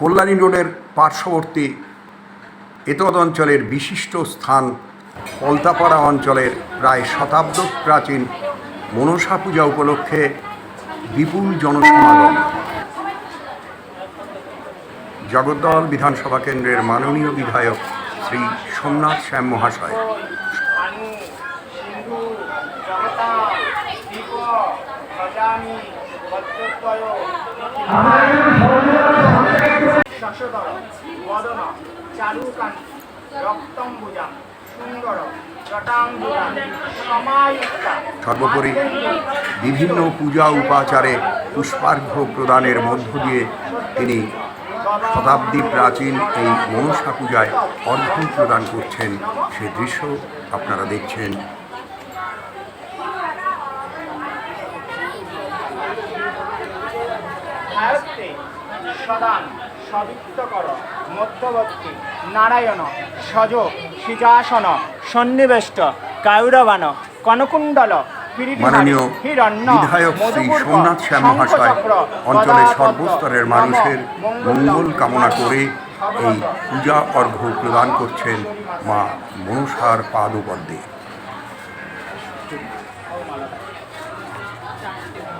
কল্যাণী রোডের পার্শ্ববর্তী এতদ অঞ্চলের বিশিষ্ট স্থান পলতাপাড়া অঞ্চলের প্রায় শতাব্দ প্রাচীন মনসা পূজা উপলক্ষে বিপুল জনসমাগম। জগদ্দল বিধানসভা কেন্দ্রের মাননীয় বিধায়ক শ্রী সোমনাথ শ্যাম মহাশয়। আনু শশধর বদন চারুকান্তি রক্তম্বুজাম সুন্দর সর্বোপরি বিভিন্ন পূজা উপাচারে পুষ্পার্ঘ্য প্রদানের মধ্য দিয়ে তিনি শতাব্দী প্রাচীন এই মনসা পূজায় অর্ঘ্য প্রদান করছেন। সে দৃশ্য আপনারা দেখছেন। সদান সবিত্তকর মধ্যবর্তী নারায়ণ সজ সিজাসন সন্নিবেষ্ট কায়ুরবান কনকুণ্ডল মাননীয় বিধায়ক শ্রী সোমনাথ শ্যাম মহাশয় অঞ্চলের সর্বস্তরের মানুষের মঙ্গল কামনা করে এই পূজা অর্ঘ্য প্রদান করছেন মা মনসার পাদপদ্মে ভারতে মহেশ্বর গুণচিত নম মনসাদেবায় নমঃ করেছেন তারা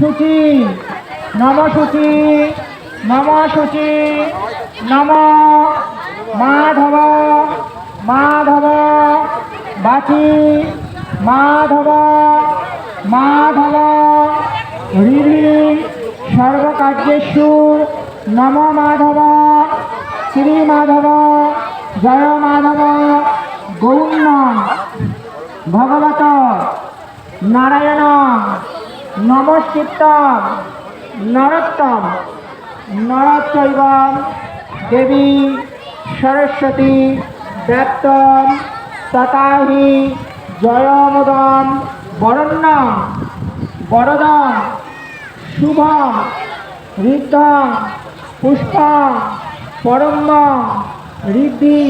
সূচি নম সূচি নম সূচি নম মাধব মাধব বাচি মাধব মাধব হৃদি সর্বকার্যেষু নম মাধব, শ্রী মাধব, জয় মাধব গৌণ্য ভগবত, নারায়ণ। নমস্কৃত নরোত্তম। নরচৈব দেবী সরস্বতী দত্তম তথাহি জয়মুদম বরণ্যম বরদম, শুভম, ঋদ্ধম, পুষ্পম পরম ঋদ্ধি।